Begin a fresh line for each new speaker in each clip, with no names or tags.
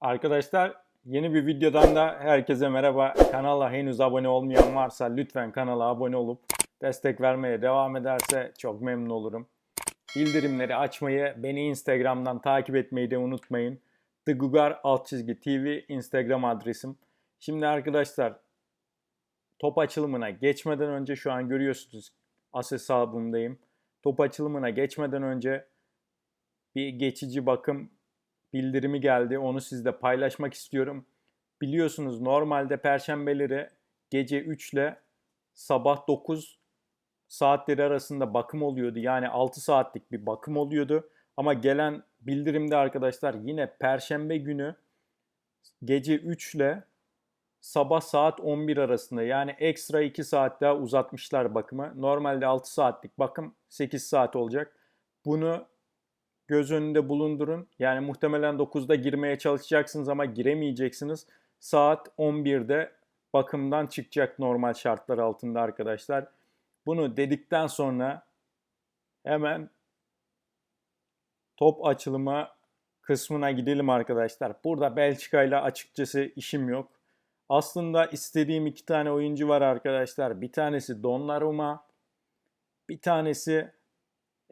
Arkadaşlar yeni bir videodan da herkese merhaba. Kanala henüz abone olmayan varsa lütfen kanala abone olup destek vermeye devam ederse çok memnun olurum. Bildirimleri açmayı, beni Instagram'dan takip etmeyi de unutmayın. The Gugar alt çizgi TV Instagram adresim. Şimdi arkadaşlar top açılımına geçmeden önce şu an görüyorsunuz as hesabımdayım. Top açılımına geçmeden önce bir geçici bakım bildirimi geldi. Onu sizle paylaşmak istiyorum. Biliyorsunuz normalde perşembeleri gece 3 ile sabah 9 saatleri arasında bakım oluyordu. Yani 6 saatlik bir bakım oluyordu. Ama gelen bildirimde arkadaşlar yine perşembe günü gece 3 ile sabah saat 11 arasında yani ekstra 2 saat daha uzatmışlar bakımı. Normalde 6 saatlik bakım 8 saat olacak. Bunu göz önünde bulundurun. Yani muhtemelen 9'da girmeye çalışacaksınız ama giremeyeceksiniz. Saat 11'de bakımdan çıkacak normal şartlar altında arkadaşlar. Bunu dedikten sonra hemen top açılımı kısmına gidelim arkadaşlar. Burada Belçika ile açıkçası işim yok. Aslında istediğim iki tane oyuncu var arkadaşlar. Bir tanesi Donnarumma, bir tanesi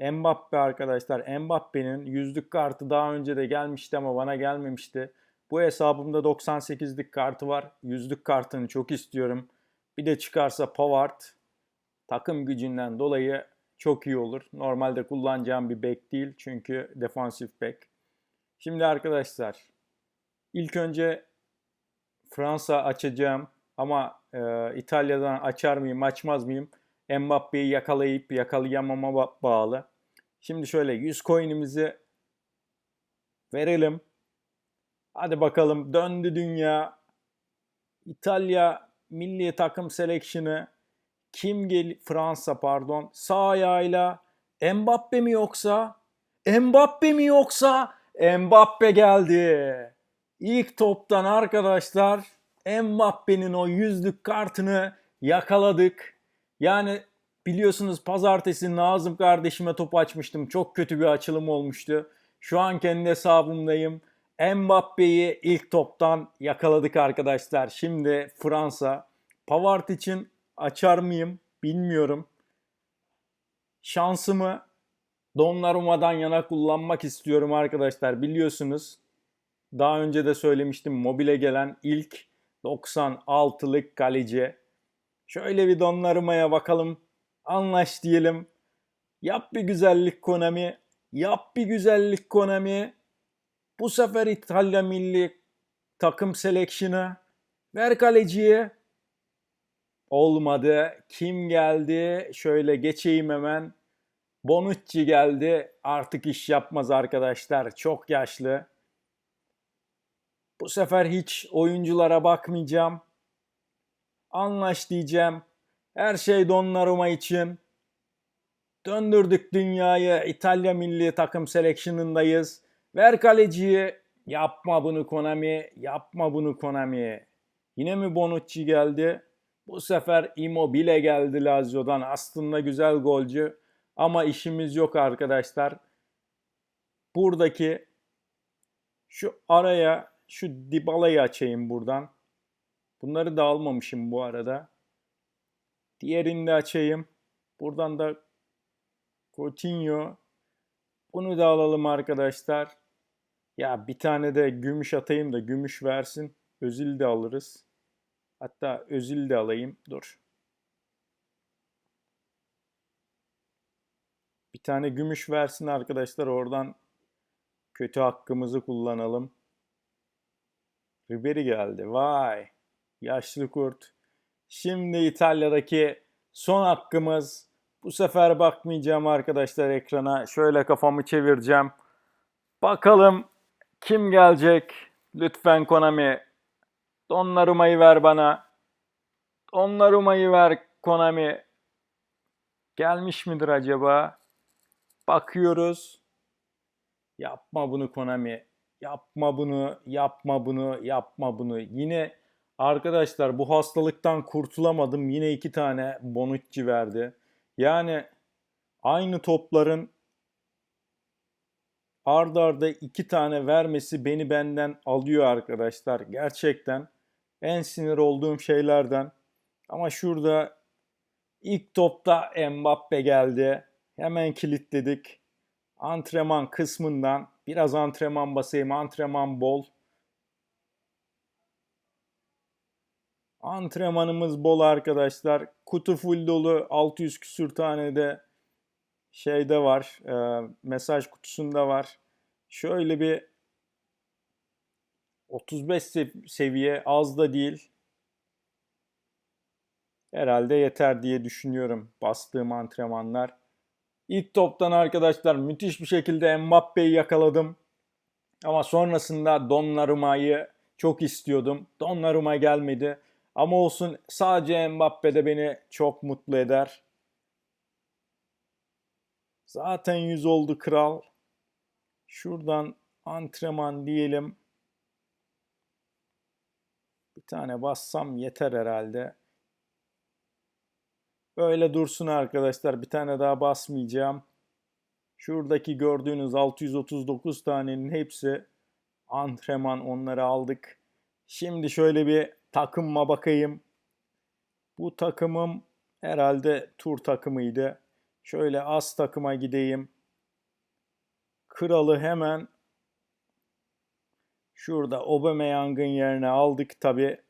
Mbappe arkadaşlar. Mbappe'nin yüzlük kartı daha önce de gelmişti ama bana gelmemişti. Bu hesabımda 98'lik kartı var. Yüzlük kartını çok istiyorum. Bir de çıkarsa Pavard takım gücünden dolayı çok iyi olur. Normalde kullanacağım bir bek değil çünkü defansif bek. Şimdi arkadaşlar ilk önce Fransa açacağım ama e, İtalya'dan açar mıyım açmaz mıyım? Mbappe'yi yakalayıp yakalayamama ba- bağlı. Şimdi şöyle 100 coin'imizi verelim. Hadi bakalım döndü dünya. İtalya milli takım seleksiyonu kim gel Fransa pardon sağ ayağıyla Mbappe mi yoksa Mbappe mi yoksa Mbappe geldi. İlk toptan arkadaşlar Mbappe'nin o yüzlük kartını yakaladık. Yani biliyorsunuz pazartesi Nazım kardeşime top açmıştım. Çok kötü bir açılım olmuştu. Şu an kendi hesabımdayım. Mbappe'yi ilk toptan yakaladık arkadaşlar. Şimdi Fransa. Pavard için açar mıyım bilmiyorum. Şansımı Donnarumma'dan yana kullanmak istiyorum arkadaşlar. Biliyorsunuz daha önce de söylemiştim mobile gelen ilk 96'lık kaleci. Şöyle bir Donnarumma'ya bakalım. Anlaş diyelim. Yap bir güzellik Konami. Yap bir güzellik Konami. Bu sefer İtalya milli takım seleksiyonu. Ver kaleciye. Olmadı. Kim geldi? Şöyle geçeyim hemen. Bonucci geldi. Artık iş yapmaz arkadaşlar. Çok yaşlı. Bu sefer hiç oyunculara bakmayacağım. Anlaş diyeceğim. Her şey Donnarumma için. Döndürdük dünyayı. İtalya milli takım seleksiyonundayız. Ver kaleciyi. Yapma bunu Konami. Yapma bunu Konami. Yine mi Bonucci geldi? Bu sefer Immobile geldi Lazio'dan. Aslında güzel golcü. Ama işimiz yok arkadaşlar. Buradaki şu araya şu Dybala'yı açayım buradan. Bunları da almamışım bu arada. Diğerini de açayım. Buradan da Coutinho. Bunu da alalım arkadaşlar. Ya bir tane de gümüş atayım da gümüş versin. Özil de alırız. Hatta Özil de alayım. Dur. Bir tane gümüş versin arkadaşlar. Oradan kötü hakkımızı kullanalım. Ribery geldi. Vay. Yaşlı kurt. Şimdi İtalya'daki son hakkımız. Bu sefer bakmayacağım arkadaşlar ekrana. Şöyle kafamı çevireceğim. Bakalım kim gelecek? Lütfen Konami. Donnarumma'yı ver bana. Donnarumma'yı ver Konami. Gelmiş midir acaba? Bakıyoruz. Yapma bunu Konami. Yapma bunu, yapma bunu, yapma bunu. Yine arkadaşlar bu hastalıktan kurtulamadım. Yine iki tane Bonucci verdi. Yani aynı topların arda arda iki tane vermesi beni benden alıyor arkadaşlar. Gerçekten en sinir olduğum şeylerden. Ama şurada ilk topta Mbappe geldi. Hemen kilitledik. Antrenman kısmından biraz antrenman basayım. Antrenman bol. Antrenmanımız bol arkadaşlar. Kutu full dolu. 600 küsür tane de şeyde var. E, mesaj kutusunda var. Şöyle bir 35 sev- seviye az da değil. Herhalde yeter diye düşünüyorum bastığım antrenmanlar. İlk toptan arkadaşlar müthiş bir şekilde Mbappe'yi yakaladım. Ama sonrasında Donnarumma'yı çok istiyordum. Donnarumma gelmedi. Ama olsun sadece Mbappe de beni çok mutlu eder. Zaten 100 oldu kral. Şuradan antrenman diyelim. Bir tane bassam yeter herhalde. Böyle dursun arkadaşlar. Bir tane daha basmayacağım. Şuradaki gördüğünüz 639 tanenin hepsi antrenman onları aldık. Şimdi şöyle bir takımma bakayım. Bu takımım herhalde tur takımıydı. Şöyle az takıma gideyim. Kralı hemen şurada Aubameyang'ın yerine aldık tabi.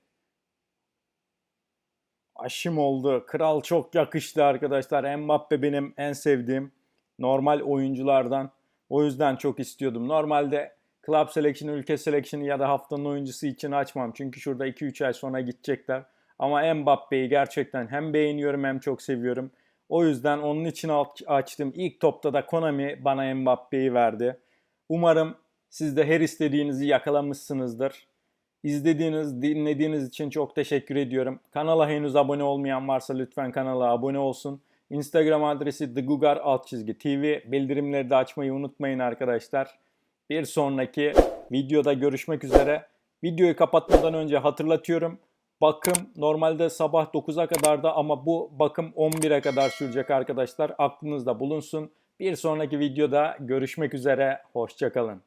Aşım oldu. Kral çok yakıştı arkadaşlar. Mbappe benim en sevdiğim normal oyunculardan. O yüzden çok istiyordum. Normalde Club Selection, Ülke Selection ya da haftanın oyuncusu için açmam. Çünkü şurada 2-3 ay sonra gidecekler. Ama Mbappe'yi gerçekten hem beğeniyorum hem çok seviyorum. O yüzden onun için açtım. İlk topta da Konami bana Mbappe'yi verdi. Umarım siz de her istediğinizi yakalamışsınızdır. İzlediğiniz, dinlediğiniz için çok teşekkür ediyorum. Kanala henüz abone olmayan varsa lütfen kanala abone olsun. Instagram adresi TheGugar alt çizgi TV. Bildirimleri de açmayı unutmayın arkadaşlar. Bir sonraki videoda görüşmek üzere. Videoyu kapatmadan önce hatırlatıyorum. Bakım normalde sabah 9'a kadar da ama bu bakım 11'e kadar sürecek arkadaşlar. Aklınızda bulunsun. Bir sonraki videoda görüşmek üzere. Hoşçakalın.